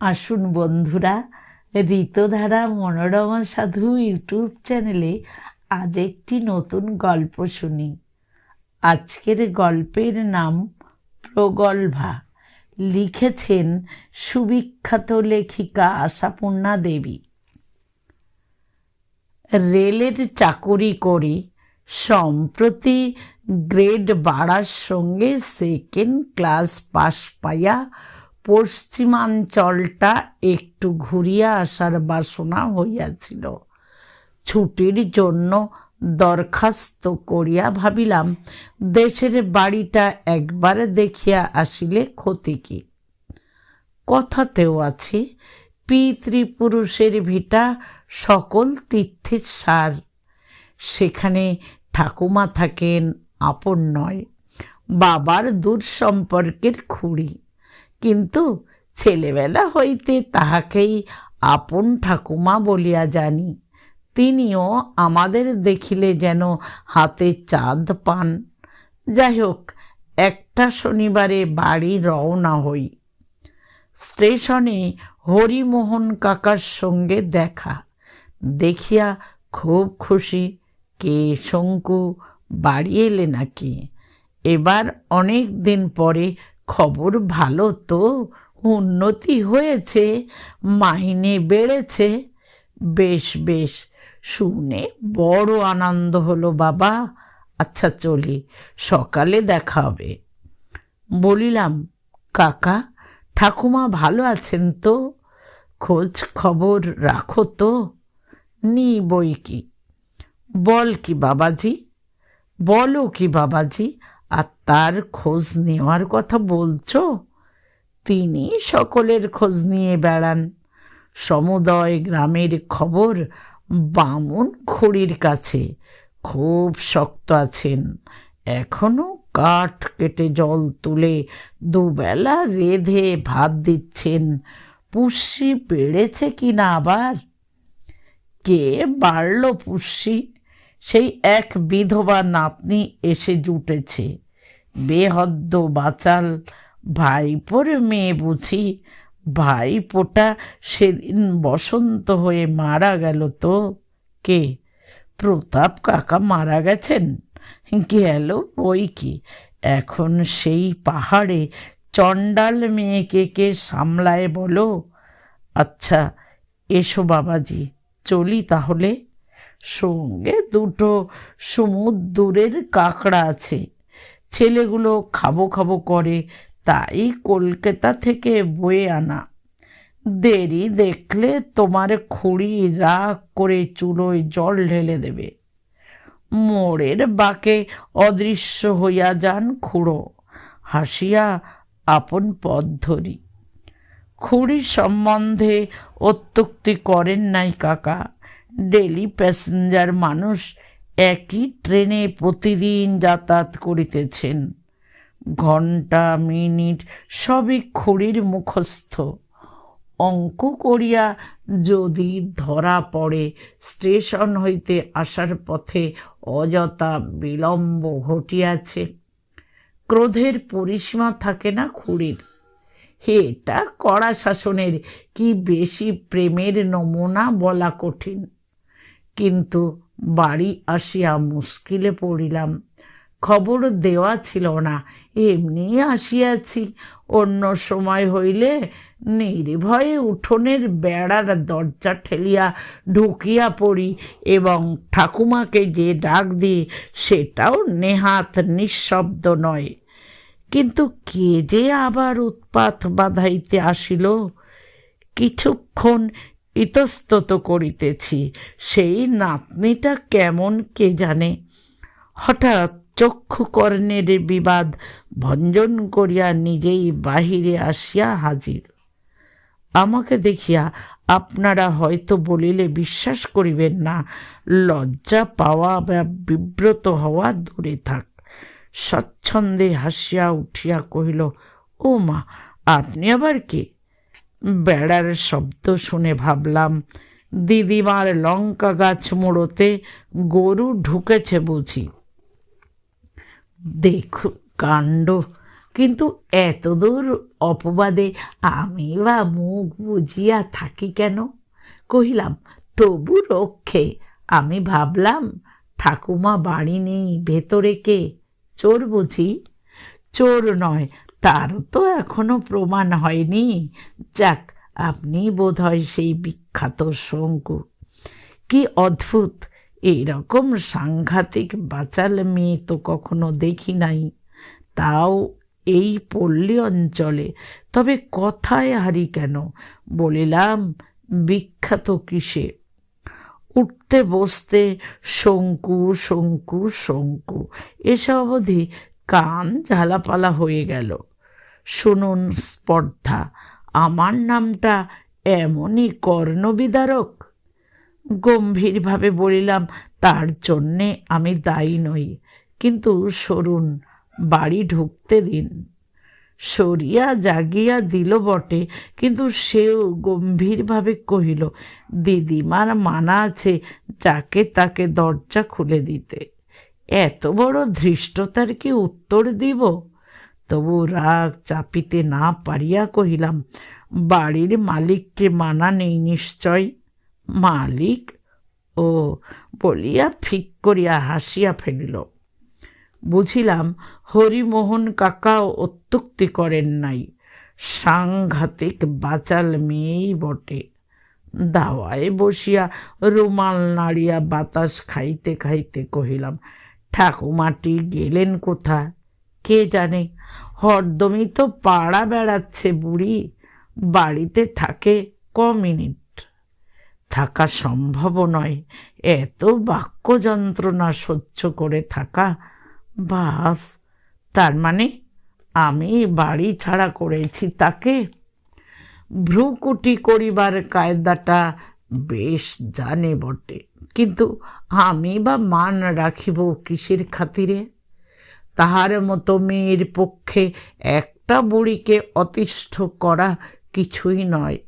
আসুন বন্ধুরা, ঋতধারা মনোরমা সাধু ইউটিউব চ্যানেলে আজ একটি নতুন গল্প শুনি। আজকের গল্পের নাম প্রগল্ভা। লিখেছেন সুবিখ্যাত লেখিকা আশাপূর্ণা দেবী। রেলের চাকুরি করে সম্প্রতি গ্রেড বাড়ার সঙ্গে সেকেন্ড ক্লাস পাশ পাইয়া পশ্চিমাঞ্চলটা একটু ঘুরিয়া আসার বাসনা হইয়াছিল। ছুটির জন্য দরখাস্ত করিয়া ভাবিলাম, দেশের বাড়িটা একবার দেখিয়া আসিলে ক্ষতি কি? কথাতেও আছে, পিতৃপুরুষের ভিটা সকল তীর্থের সার। সেখানে ঠাকুমা থাকেন, আপন নয়। বাবার দূর সম্পর্কের খুঁড়ি। কিন্তু ছেলেবেলা হইতে তাহাকেই আপন ঠাকুমা বলিয়া জানি। তিনিও আমাদের দেখিলে যেন হাতে চাঁদ পান। যাই হোক একটা শনিবারে বাড়ি রওনা হই। স্টেশনে হরিমোহন কাকার সঙ্গে দেখা। দেখিয়া খুব খুশি কে শঙ্কু বাড়ি এলে নাকি? এবার অনেক দিন পরে খবর ভালো তো, উন্নতি হয়েছে, মাইনে বেড়েছে। বেশ বেশ, শুনে বড় আনন্দ হলো বাবা। আচ্ছা চলি, সকালে দেখা হবে। বলিলাম, কাকা, ঠাকুমা ভালো আছেন তো? খোঁজ খবর রাখো তো। নি বই কি? বল কি বাবাজি? বলো কি বাবাজি? আর তার খোঁজ নেওয়ার কথা বলছো? তিনি সকলের খোঁজ নিয়ে বেড়ান। সমুদয় গ্রামের খবর বামুন খুড়ির কাছে। খুব শক্ত আছেন। এখনও কাঠ কেটে জল তুলে দুবেলা রেধে ভাত দিচ্ছেন। পুষ্যি বেড়েছে কি না আবার? কে বাড়ল পুষ্যি সেই এক বিধবা নাতনি এসে জুটেছে। বেহদ্দ বাচাল, ভাইপোর মেয়ে বুঝি। ভাইপোটা সেদিন বসন্ত হয়ে মারা গেল তো। কে? প্রতাপ কাকা মারা গেছেন? গেল বই কি? এখন সেই পাহাড়ে চণ্ডাল মেয়েকে কে সামলায় বলো? আচ্ছা এসো বাবাজি, চলি তাহলে। সঙ্গে দুটো সমুদ্রের কাঁকড়া আছে। ছেলেগুলো খাব খাব করে তাই কলকাতা থেকে বয়ে আনা। দেরি দেখলে তোমার খুঁড়ি রাগ করে চুলোয় জল ঢেলে দেবে। মোড়ের বাঁকে অদৃশ্য হইয়া যান খুঁড়ো। হাসিয়া আপন পথ ধরি। খুঁড়ি সম্বন্ধে অত্যুক্তি করেন নাই কাকা। ডেলি প্যাসেঞ্জার মানুষ একই ট্রেনে প্রতিদিন যাতায়াত করিতেছেন। ঘণ্টা মিনিট সবই খুঁড়ির মুখস্থ। অঙ্ক করিয়া যদি ধরা পড়ে, স্টেশন হইতে আসার পথে অযথা বিলম্ব ঘটিয়াছে। ক্রোধের পরিসীমা থাকে না খুঁড়ির। এটা কড়া শাসনের কি বেশি প্রেমের নমুনা বলা কঠিন। কিন্তু বাড়ি আসিয়া মুশকিলে পড়িলাম। খবর দেওয়া ছিল না, এমনি আসিয়াছি। অন্য সময় হইলে নির্ভয়ে উঠোনের বেড়ার দরজা ঠেলিয়া ঢুকিয়া পড়ি এবং ঠাকুমাকে যে ডাক দিই সেটাও নেহাত নিঃশব্দ নয়। কিন্তু কে যে আবার উৎপাত বাধাইতে আসিল? কিছুক্ষণ ইতস্তত করিতেছি সেই নাতনিটা কেমন কে জানে? হঠাৎ চক্ষুকর্ণের বিবাদ ভঞ্জন করিয়া নিজেই বাহিরে আসিয়া হাজির। আমাকে দেখিয়া আপনারা হয়তো বলিলে বিশ্বাস করিবেন না, লজ্জা পাওয়া বা বিব্রত হওয়া দূরে থাক। স্বচ্ছন্দে হাসিয়া উঠিয়া কহিল, ও মা, আপনি আবার কে? বেড়ার শব্দ শুনে ভাবলাম, দিদিমার লঙ্কা গাছ মোড়োতে গরু ঢুকেছে বুঝি। দেখুন কাণ্ড, কিন্তু এতদূর অপবাদে আমি বা মুখ বুঝিয়া থাকি কেন? কহিলাম, তবু রক্ষে, আমি ভাবলাম, ঠাকুমা বাড়ি নেই, ভেতরে কে? চোর বুঝি? চোর নয় তারও তো এখনও প্রমাণ হয়নি। যাক, আপনি বোধহয় সেই বিখ্যাত শঙ্কু। কি অদ্ভুত! এইরকম সাংঘাতিক বাচাল মেয়ে তো কখনো দেখি নাই। তাও এই পল্লী অঞ্চলে। তবে কথায় হারি কেন? বলিলাম, বিখ্যাত কিসে? উঠতে বসতে শঙ্কু শঙ্কু শঙ্কু। এসব অবধি কান ঝালাপালা হয়ে গেল। শুনুন স্পর্ধা, আমার নামটা এমনই কর্ণবিদারক। গম্ভীরভাবে বলিলাম, তার জন্যে আমি দায়ী নই, কিন্তু সরুন, বাড়ি ঢুকতে দিন। সরিয়া জাগিয়া দিল বটে, কিন্তু সেও গম্ভীরভাবে কহিল, দিদিমার মানা আছে যাকে তাকে দরজা খুলে দিতে। এত বড় ধৃষ্টতার কি উত্তর দিব? তবু রাগ চাপিতে না পারিয়া কহিলাম, বাড়ির মালিককে মানা নেই নিশ্চয়? মালিক? ও, বলিয়া ফিক করিয়া হাসিয়া ফেলিল। বুঝিলাম, হরিমোহন কাকাও অত্যুক্তি করেন নাই। সাংঘাতিক বাচাল মেয়েই বটে। দাওয়ায় বসিয়া রুমাল নাড়িয়া বাতাস খাইতে খাইতে কহিলাম, ঠাকুমাটি গেলেন কোথা কে জানে? হরদমই তো পাড়া বেড়াচ্ছে বুড়ি। বাড়িতে থাকে ক মিনিট? থাকা সম্ভব নয়। এত বাক্য যন্ত্রণা সহ্য করে থাকা। বাস তার মানে আমি বাড়ি ছাড়া করেছি তাকে? ভ্রুকুটি করিবার কায়দাটা বেশ জানে বটে। কিন্তু আমি বা মান রাখিব কিসের খাতিরে? তাহার মতো মেয়ের পক্ষে একটা বুড়িকে অতিষ্ঠ করা কিছুই নয়।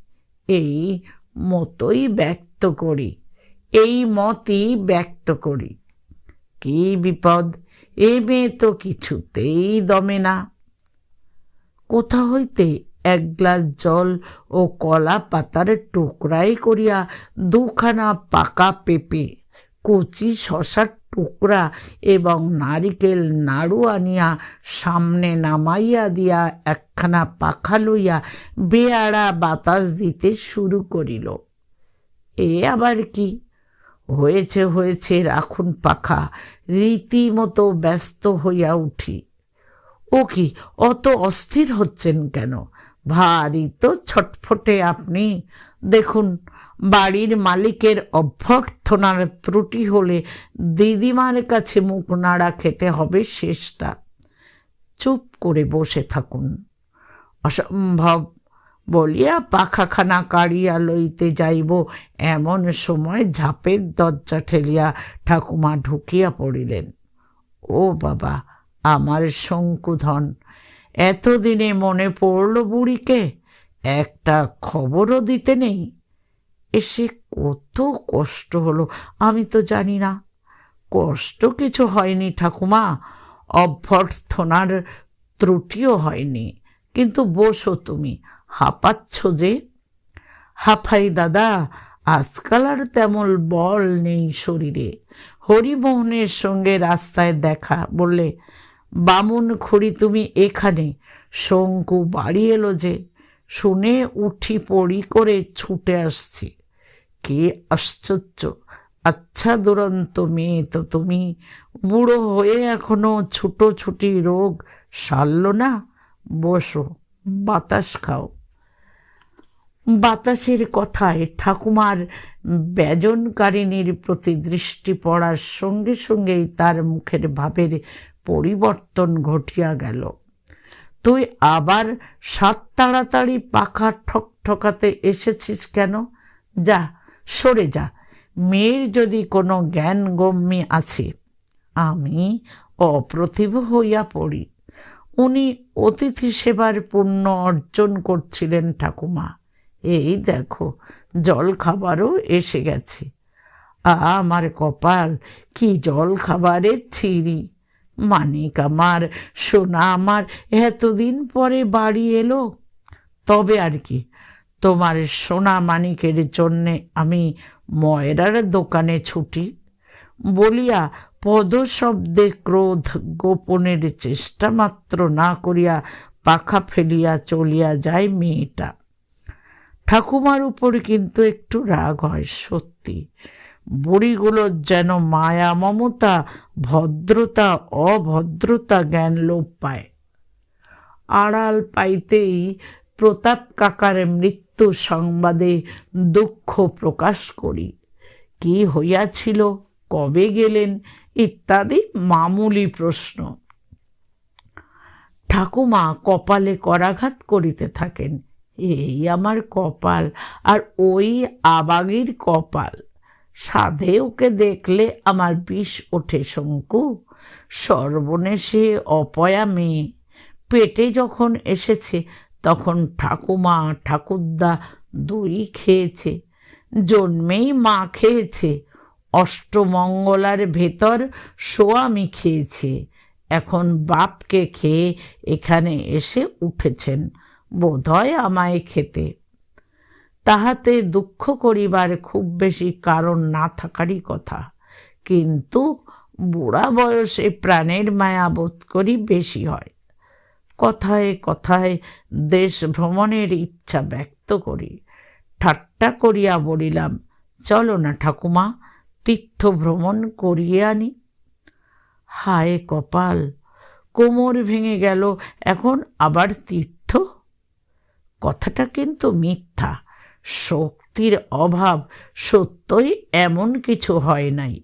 এই মতই ব্যক্ত করি, এই মতই ব্যক্ত করি। কি বিপদ, এ মেয়ে তো কিছুতেই দমে না। কোথা হইতে এক গ্লাস জল ও কলা পাতার টুকরাই করিয়া দুখানা পাকা পেঁপে, কচি শশার টুকরা এবং নারিকেল নাড়ু আনিয়া সামনে নামাইয়া দিয়া একখানা পাখা লইয়া বেয়াড়া বাতাস দিতে শুরু করিল। এ আবার কি? হয়েছে হয়েছে, রাখুন পাখা, রীতিমতো ব্যস্ত হইয়া উঠি। ও কি, অত অস্থির হচ্ছেন কেন? ভারী তো ছটফটে আপনি। দেখুন বাড়ির মালিকের অভ্যর্থনার ত্রুটি হলে দিদিমার কাছে মুখ নাড়া খেতে হবে শেষটা। চুপ করে বসে থাকুন। অসম্ভব। বলিয়া পাখাখানা কাড়িয়া লইতে যাইব। এমন সময় ঝাপের দরজা ঠেলিয়া ঠাকুমা ঢুকিয়া পড়িলেন। ও বাবা, আমার শঙ্কুধন, এতদিনে মনে পড়ল বুড়িকে, একটা খবরও দিতে নেই। এসে কত কষ্ট হলো, আমি তো জানি না। কষ্ট কিছু হয়নি ঠাকুমা, অভ্যর্থনার ত্রুটিও হয়নি। কিন্তু বসো তুমি, হাঁপাচ্ছ যে। হাফাই দাদা, আজকাল আর তেমন বল নেই শরীরে। হরিমোহনের সঙ্গে রাস্তায় দেখা, বললে, বামুন খুড়ি, তুমি এখানে? শঙ্কু বাড়ি এলো যে, শুনে উঠি পড়ি করে ছুটে আসছি। কে আশ্চর্য। আচ্ছা দুরন্ত মেয়ে তো তুমি বুড়ো হয়ে এখনও ছুটোছুটি রোগ সারল না? বসো, বাতাস খাও। বাতাসের কথায় ঠাকুমার ব্যজনকারিণীর প্রতি দৃষ্টি পড়ার সঙ্গে সঙ্গেই তার মুখের ভাবের পরিবর্তন ঘটিয়া গেল। তুই আবার সাত তাড়াতাড়ি পাখা ঠক ঠকাতে এসেছিস কেন? যা সরে যা। মেয়ের যদি কোনো জ্ঞান গম্যি আছে, আমি অপ্রতিভ হইয়া পড়ি। উনি অতিথি সেবার পুণ্য অর্জন করছিলেন ঠাকুমা। এই দেখো জল খাবারও এসে গেছে। আমার কপাল কি জল খাবারের ছিরি। মানিক আমার, সোনা আমার, এতদিন পরে বাড়ি এলো। তবে আর কি তোমার সোনা মানিকের জন্যে আমি ময়রার দোকানে ছুটি। বলিয়া পদশব্দে ক্রোধ গোপনের চেষ্টা মাত্র না করিয়া পাখা ফেলিয়া চলিয়া যায় মেয়েটা। ঠাকুমার উপর কিন্তু একটু রাগ হয় সত্যি। বুড়িগুলোর যেন মায়া, মমতা, ভদ্রতা, অভদ্রতা জ্ঞান লোপ পায়। আড়াল পাইতেই প্রতাপ কাকার মৃত্যু সংবাদে দুঃখ প্রকাশ করি। কি হইয়াছিল, কবে গেলেন, ইত্যাদি মামুলি প্রশ্ন। ঠাকুমা কপালে করাঘাত করিতে থাকেন। এই আমার কপাল আর ওই আবাগির কপাল। সাধে ওকে দেখলে আমার বিষ ওঠে শঙ্কু। সর্বনেশে অপয়া মেয়ে। পেটে যখন এসেছে তখন ঠাকুমা ঠাকুরদা দই খেয়েছে, জন্মেই মা খেয়েছে, অষ্টমঙ্গলার ভেতর সোয়ামি খেয়েছে, এখন বাপকে খেয়ে এখানে এসে উঠেছেন, বোধহয় আমায় খেতে। তাহাতে দুঃখ করিবার খুব বেশি কারণ না থাকারই কথা, কিন্তু বুড়া বয়সে প্রাণের মায়া বোধ করি বেশি হয়। কথায় কথায় দেশ ভ্রমণের ইচ্ছা ব্যক্ত করি। ঠাট্টা করিয়া বলিলাম, চলো না ঠাকুমা, তীর্থ ভ্রমণ করিয়ে আনি। হায় কপাল, কোমর ভেঙে গেল, এখন আবার তীর্থ? কথাটা কিন্তু মিথ্যা, শক্তির অভাব, সত্যই এমন কিছু হয় নাই।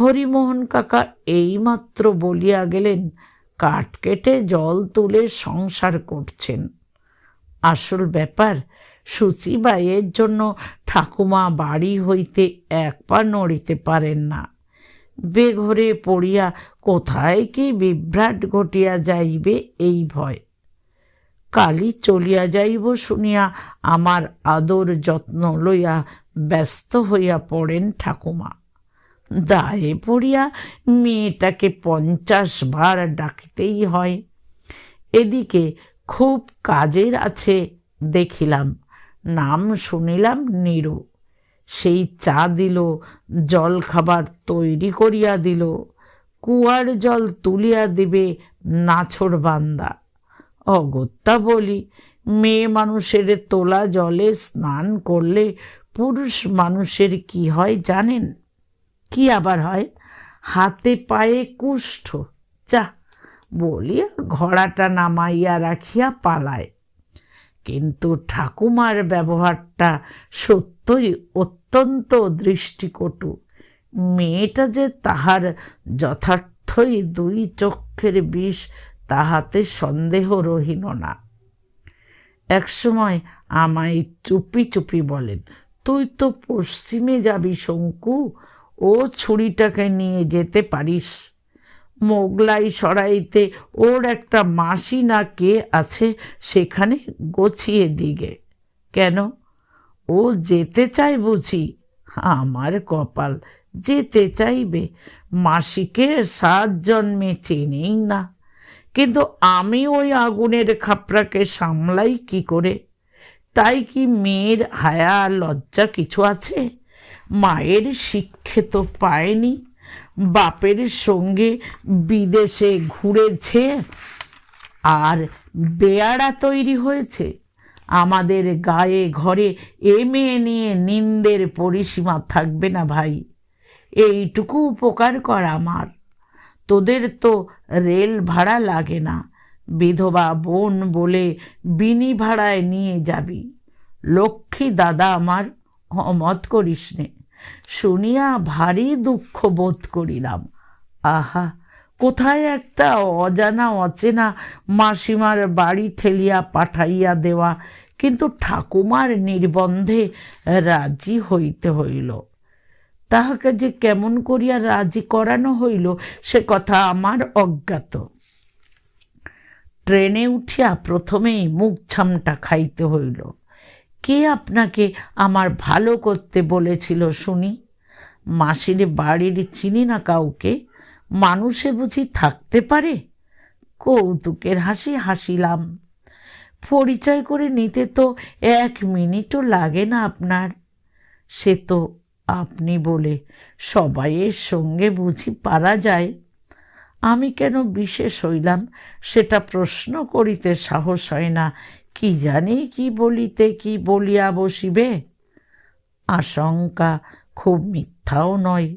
হরিমোহন কাকা এইমাত্র বলিয়া গেলেন কাঠ কেটে জল তুলে সংসার করছেন। আসল ব্যাপার সুচিবাইয়ের জন্য ঠাকুমা বাড়ি হইতে এক পা নড়িতে পারেন না। বেঘরে পড়িয়া কোথায় কি বিভ্রাট ঘটিয়া যাইবে এই ভয়। কালি চলিয়া যাইব শুনিয়া আমার আদর যত্ন লইয়া ব্যস্ত হইয়া পড়েন ঠাকুমা। দায়ে পড়িয়া মেয়েটাকে পঞ্চাশ বার ডাকিতেই হয়। এদিকে খুব কাজের আছে দেখিলাম। নাম শুনিলাম নিরু। সেই চা দিল, জল খাবার তৈরি করিয়া দিল। কুয়ার জল তুলিয়া দিবে নাছর বান্দা। অগত্যা বলি, মেয়ে মানুষের তোলা জলে স্নান করলে পুরুষ মানুষের কি হয় জানেন? কি আবার হয়? হাতে পায়ে কুষ্ঠ। যা বলিয়া ঘোড়াটা নামাইয়া রাখিয়া পালায়। কিন্তু ঠাকুমার ব্যবহারটা সত্যই অত্যন্ত দৃষ্টিকটু। মেয়েটা যে তাহার যথার্থই দুই চক্ষের বিষ, তাহাতে সন্দেহ রহিল না। একসময় আমায় চুপি চুপি বলেন, তুই তো পশ্চিমে যাবি শঙ্কু ও ছুরিটাকে নিয়ে যেতে পারিস। মোগলাই সরাইতে ওর একটা মাসি না কে আছে সেখানে গছিয়ে দিগে। কেন? ও যেতে চায় বুঝি। আমার কপাল যেতে চাইবে। মাসিকে সাত জন্মে চেনেই না। কিন্তু আমি ওই আগুনের খাপড়াকে সামলাই কি করে? তাই কি মেয়ের হায়া লজ্জা কিছু আছে? মায়ের শিক্ষে তো পায়নি, বাপের সঙ্গে বিদেশে ঘুরেছে, আর বেয়ারা তৈরি হয়েছে। আমাদের গায়ে ঘরে এ মেয়ে নিয়ে নিন্দের পরিসীমা থাকবে না ভাই। এইটুকু উপকার কর আমার। তোদের তো রেল ভাড়া লাগে না, বিধবা বোন বলে বিনি ভাড়ায় নিয়ে যাবি। লক্ষ্মী দাদা আমার, অমত করিস নে। শুনিয়া ভারী দুঃখ বোধ করিলাম। আহা, কোথায় একটা অজানা অচেনা মাসিমার বাড়ি ঠেলিয়া পাঠাইয়া দেওয়া, কিন্তু ঠাকুমার নির্বন্ধে রাজি হইতে হইল। তাহাকে যে কেমন করিয়া রাজি করানো হইল, সে কথা আমার অজ্ঞাত। ট্রেনে উঠিয়া প্রথমেই মুখ ছামটা খাইতে হইল। কে আপনাকে আমার ভালো করতে বলেছিল শুনি? মাসির বাড়ির চিনি না কাউকে? মানুষে বুঝি থাকতে পারে? কৌতুকের হাসি হাসিলাম। পরিচয় করে নিতে তো এক মিনিটও লাগে না আপনার। সে তো আপনি বলে সবাইয়ের সঙ্গে বুঝি পারা যায়। আমি কেন বিশেষ হইলাম? সেটা প্রশ্ন করিতে সাহস হয় না। কি জানি কি বলিতে কি বলিয়া বসিবে? আশঙ্কা খুব মিথ্যাও নয়।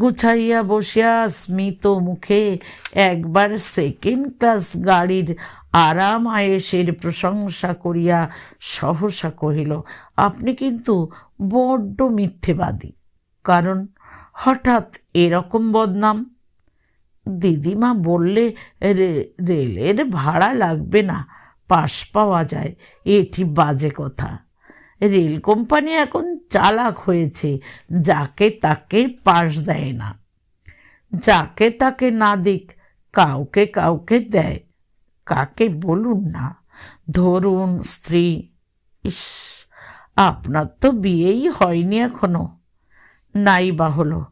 গুছাইয়া বসিয়া স্মিত মুখে একবার সেকেন্ড ক্লাস গাড়ির আরাম আয়েসের প্রশংসা করিয়া সহসা কহিল, আপনি কিন্তু বড্ড মিথ্যেবাদী। কারণ হঠাৎ এরকম বদনাম? দিদিমা বললে রেলের ভাড়া লাগবে না। পাশ পাওয়া যায়। এটি বাজে কথা। রেল কোম্পানি এখন চালাক হয়েছে, যাকে তাকে পাশ দেয় না। যাকে তাকে না দিক, কাউকে কাউকে দেয়। কাকে বলুন না। ধরুন স্ত্রী। ইস, আপনার তো বিয়েই হয়নি এখনও। নাই বা হলো।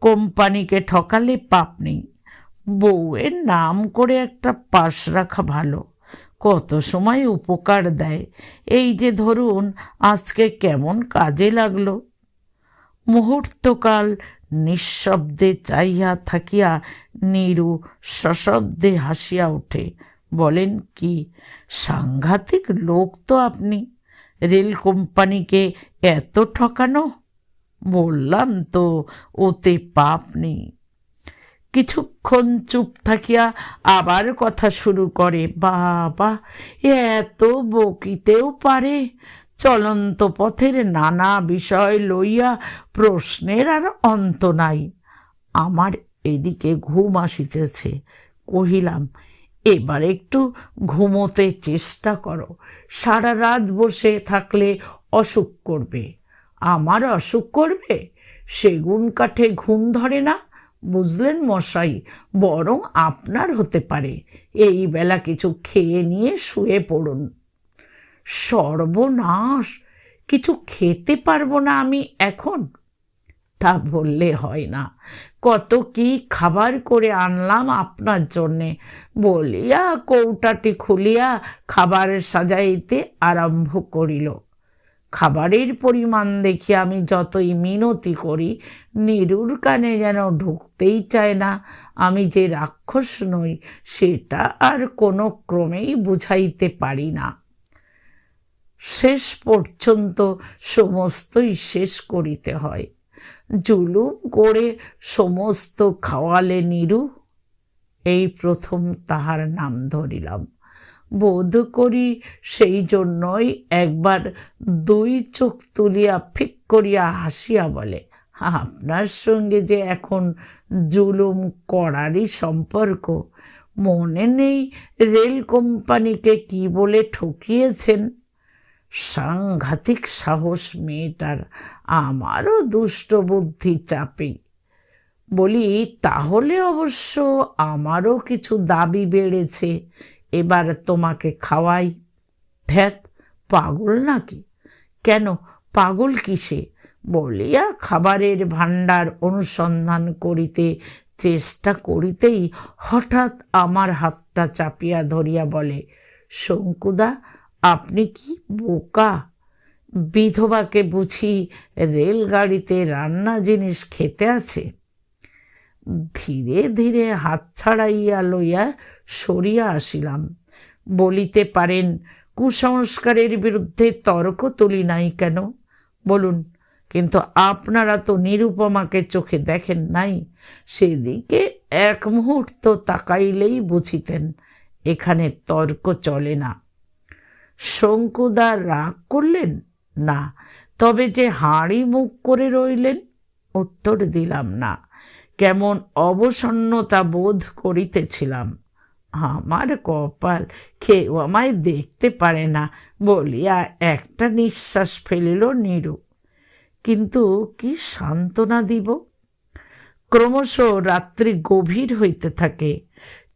কোম্পানিকে ঠকালে পাপ নেই। বউয়ের নাম করে একটা পাশ রাখা ভালো। কত সময় উপকার দেয়? এই যে ধরুন, আজকে কেমন কাজে লাগল? মুহূর্তকাল নিঃশব্দে চাইয়া থাকিয়া নিরু সশব্দে হাসিয়া ওঠে। বলেন কি, সাংঘাতিক লোক তো আপনি। রেল কোম্পানিকে এত ঠকানো? বললাম তো, ওতে পাপ নেই। কিছুক্ষণ চুপ থাকিয়া আবার কথা শুরু করে, বাবা এত বকিতেও পারে? চলন্ত পথের নানা বিষয় লইয়া প্রশ্নের আর অন্ত নাই। আমার এদিকে ঘুম আসিতেছে। কহিলাম, এবার একটু ঘুমোতে চেষ্টা করো। সারা রাত বসে থাকলে অসুখ করবে। আমার অসুখ করবে? সেগুন কাঠে ঘুম ধরে না? বুঝলেন মশাই, বরং আপনার হতে পারে। এই বেলা কিছু খেয়ে নিয়ে শুয়ে পড়ুন। সর্বনাশ, কিছু খেতে পারব না আমি এখন? তা বললে হয় না। কত কি খাবার করে আনলাম আপনার জন্যে। বলিয়া কৌটাটি খুলিয়া খাবারের সাজাইতে আরম্ভ করিল। খাবারের পরিমাণ দেখে আমি যতই মিনতি করি, নিরুর কানে যেন ঢুকতেই চায় না। আমি যে রাক্ষস নই, সেটা আর কোনো ক্রমেই বুঝাইতে পারি না। শেষ পর্যন্ত সমস্তই শেষ করিতে হয়। জুলুম করে সমস্ত খাওয়ালে নিরু। এই প্রথম তাহার নাম ধরিলাম। বোধ করি সেই জন্যই একবার দুই চোখ তুলিয়া ফিক করিয়া হাসিয়া বলে, আপনার সঙ্গে যে এখন জুলুম করারই সম্পর্ক, মনে নেই রেল কোম্পানিকে কি বলে ঠকিয়েছেন? সাংঘাতিক সাহস মেয়েটার, আমারও দুষ্ট বুদ্ধি চাপে। বলি, তাহলে অবশ্য আমারও কিছু দাবি বেড়েছে। এবার তোমাকে খাওয়াই। ধ্যাত পাগল নাকি? কেন? পাগল কিসে? বলিয়া খাবারের ভাণ্ডার অনুসন্ধান করিতে, চেষ্টা করিতেই হঠাৎ আমার হাতটা চাপিয়া ধরিয়া বলে, শঙ্কুদা, আপনি কি বোকা? বিধবাকে বুঝি রেলগাড়িতে রান্না জিনিস খেতে আছে? ধীরে ধীরে হাত ছাড়াইয়া লইয়া সরিয়া আসিলাম। বলিতে পারেন, কুসংস্কারের বিরুদ্ধে তর্ক তুলি নাই কেন? বলুন, কিন্তু আপনারা তো নিরুপমাকে চোখে দেখেন নাই, সেদিকে এক মুহূর্ত তাকাইলেই বুঝিতেন, এখানে তর্ক চলে না। শঙ্কুদা রাগ করলেন? না, তবে যে হাঁড়ি মুখ করে রইলেন, উত্তর দিলাম না। কেমন অবসন্নতা বোধ করিতেছিলাম। আমার কপাল কেউ আমায় দেখতে পারে না বলিয়া একটা নিঃশ্বাস ফেলিল নিরু। কিন্তু কি সান্ত্বনা দিব? ক্রমশ রাত্রি গভীর হইতে থাকে।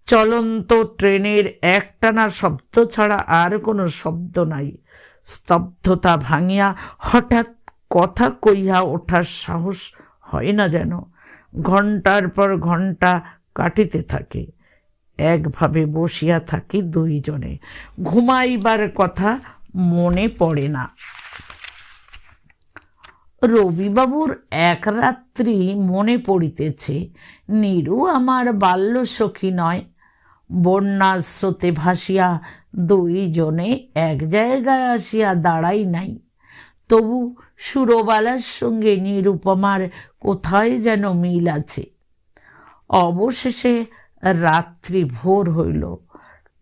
চলন্ত ট্রেনের একটানা শব্দ ছাড়া আর কোনো শব্দ নাই। স্তব্ধতা ভাঙিয়া হঠাৎ কথা কইয়া ওঠার সাহস হয় না যেন। ঘণ্টার পর ঘণ্টা কাটিতে থাকে। একভাবে বসিয়া থাকি দুইজনে। ঘুমাইবার কথা মনে পড়ে না। রবিবাবুর এক রাত্রি মনে পড়িতেছে, নীরু আমার বাল্য সখী নয়। বন্যার স্রোতে ভাসিয়া দুইজনে এক জায়গায় আসিয়া দাঁড়াই নাই। তবু সুরবালার সঙ্গে নিরুপমার কোথায় যেন মিল আছে। অবশেষে রাত্রি ভোর হইল।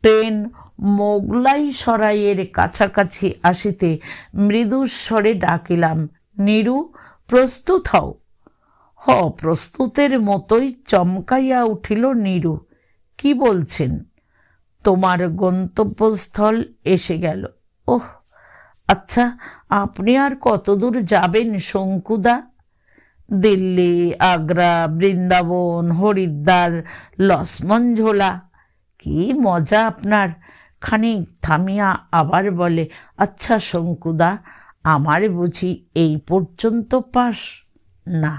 ট্রেন মোগলাই সরাইয়ের কাছাকাছি আসিতে মৃদুস্বরে ডাকিলাম, নিরু, প্রস্তুত হও। হ, প্রস্তুতের মতোই চমকাইয়া উঠিল নিরু। কি বলছেন? তোমার গন্তব্যস্থল এসে গেল। ওহ আচ্ছা আপনি আর কতদূর যাবেন শঙ্কুদা? দিল্লি, আগ্রা, বৃন্দাবন, হরিদ্বার লসমনঝোলা কি মজা আপনার। খানিক থামিয়া আবার বলে আচ্ছা শঙ্কুদা, আমার বুঝি এই পর্যন্ত পাস? না,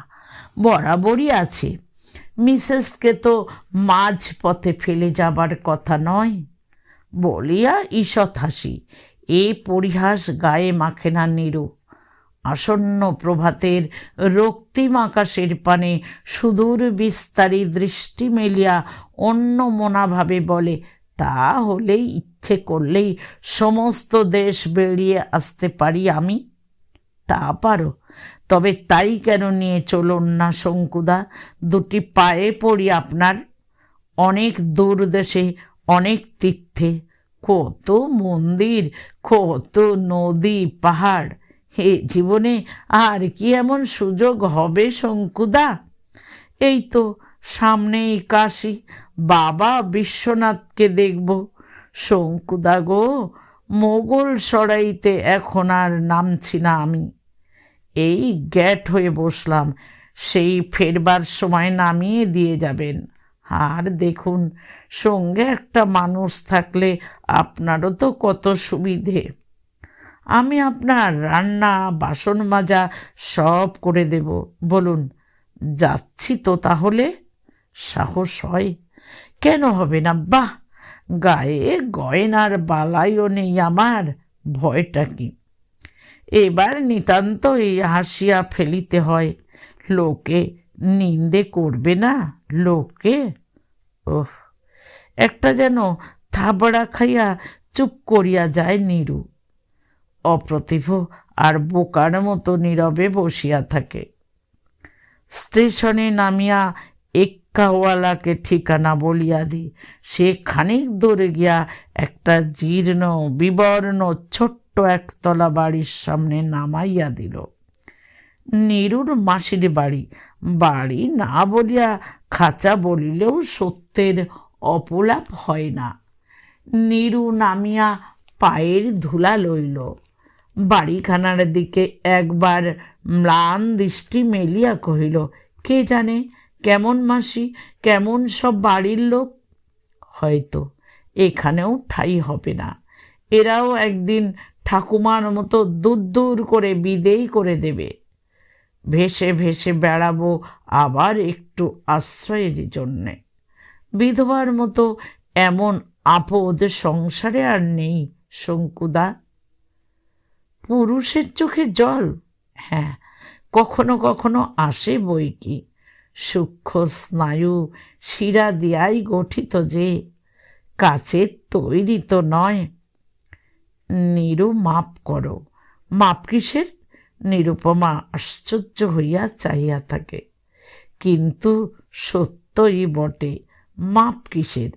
বরাবরই আছে। মিসেসকে তো মাঝ পথে ফেলে যাবার কথা নয়। বলিয়া ঈষৎ হাসি এ পরিহাস গায়ে মাখে না নিরু। আসন্ন প্রভাতের রক্তিম আকাশের পানে সুদূর বিস্তারী দৃষ্টি মেলিয়া অন্য মনাভাবে বলে, তা হলেই ইচ্ছে করলেই সমস্ত দেশ বেরিয়ে আসতে পারি আমি। তা পারো, তবে তাই কেন নিয়ে চলুন না শঙ্কুদা? দুটি পায়ে পড়ি আপনার। অনেক দূর দেশে অনেক তীর্থে কত মন্দির, কত নদী, পাহাড়। হে জীবনে আর কি এমন সুযোগ হবে শঙ্কুদা? এই তো সামনেই কাশি, বাবা বিশ্বনাথকে দেখব। শঙ্কুদা গো, মোগল সরাইতে এখন আর নামছি না আমি। এই গ্যাট হয়ে বসলাম, সেই ফেরবার সময় নামিয়ে দিয়ে যাবেন। আর দেখুন, সঙ্গে একটা মানুষ থাকলে আপনারও তো কত সুবিধে। আমি আপনার রান্না, বাসন মাজা সব করে দেব। বলুন, যাচ্ছি তো তাহলে? সাহস হয়। কেন হবে না? বাহ, গায়ে গয়নার বালাইও নেই আমার, ভয়টা কি? এবার নিতান্তই হাসিয়া ফেলিতে হয়। লোকে নিন্দে করবে না লোকে? ওহ একটা যেন থাবড়া খাইয়া চুপ করিয়া যায় নিরু। অপ্রতিভ আর বোকার মতো নীরবে বসিয়া থাকে। স্টেশনে নামিয়া এক্কাওয়ালাকে ঠিকানা বলিয়া দি। সে খানিক দূরে গিয়া একটা জীর্ণ, বিবর্ণ, ছোট্ট একতলা বাড়ির সামনে নামাইয়া দিল। নিরুর মাসির বাড়ি। বাড়ি না বলিয়া খাঁচা বলিলেও সত্যের অপলাপ হয় না। নিরু নামিয়া পায়ের ধুলা লইল। বাড়িখানার দিকে একবার ম্লান দৃষ্টি মেলিয়া কহিল, কে জানে কেমন মাসি, কেমন সব বাড়ির লোক? হয়তো এখানেও ঠাই হবে না। এরাও একদিন ঠাকুমার মতো দূর দূর করে বিদেই করে দেবে। ভেসে ভেসে বেড়াবো আবার একটু আশ্রয়ের জন্যে। বিধবার মতো এমন আপদ সংসারে আর নেই শঙ্কুদা। পুরুষের চোখে জল? হ্যাঁ কখনো কখনো আসে বই কি। সূক্ষ্ম স্নায়ু শিরা দিয়াই গঠিত যে কাচের তৈরি তো নয়। নিরু মাপ করো। মাপ কিসের? নিরুপমা আশ্চর্য হইয়া চাহিয়া থাকে। কিন্তু সত্যই বটে, মাপ কিসের?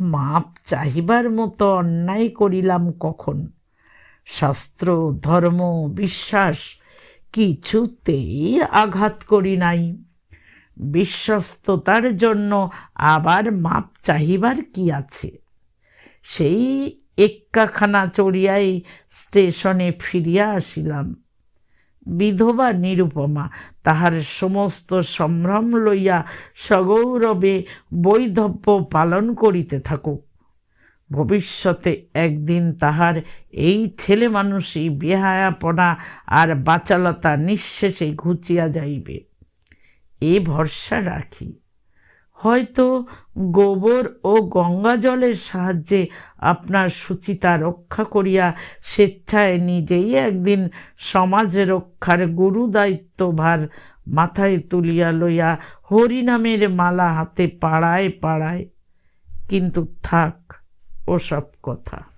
মাপ চাহিবার মতো অন্যায় করিলাম কখন? শাস্ত্র, ধর্ম, বিশ্বাস কিছুতেই আঘাত করি নাই। বিশ্বস্ততার জন্য আবার মাপ চাহিবার কি আছে? সেই এক্কাখানা চড়িয়াই স্টেশনে ফিরিয়া আসিলাম। বিধবা নিরুপমা, তাহার সমস্ত সম্ভ্রম লইয়া সগৌরবে বৈধব্য পালন করিতে থাকুক। ভবিষ্যতে একদিন তাহার এই ছেলে মানুষই বেহায়াপনা আর বাচালতা নিঃশেষে ঘুচিয়া যাইবে। এ ভরসা রাখি। হয়তো গোবর ও গঙ্গা জলের সাহায্যে আপনার সুচিতা রক্ষা করিয়া স্বেচ্ছায় নিজেই একদিন সমাজ রক্ষার গুরু দায়িত্বভার মাথায় তুলিয়া লইয়া হরিনামের মালা হাতে পাড়ায় পাড়ায়। কিন্তু থাক, ওসব কথা।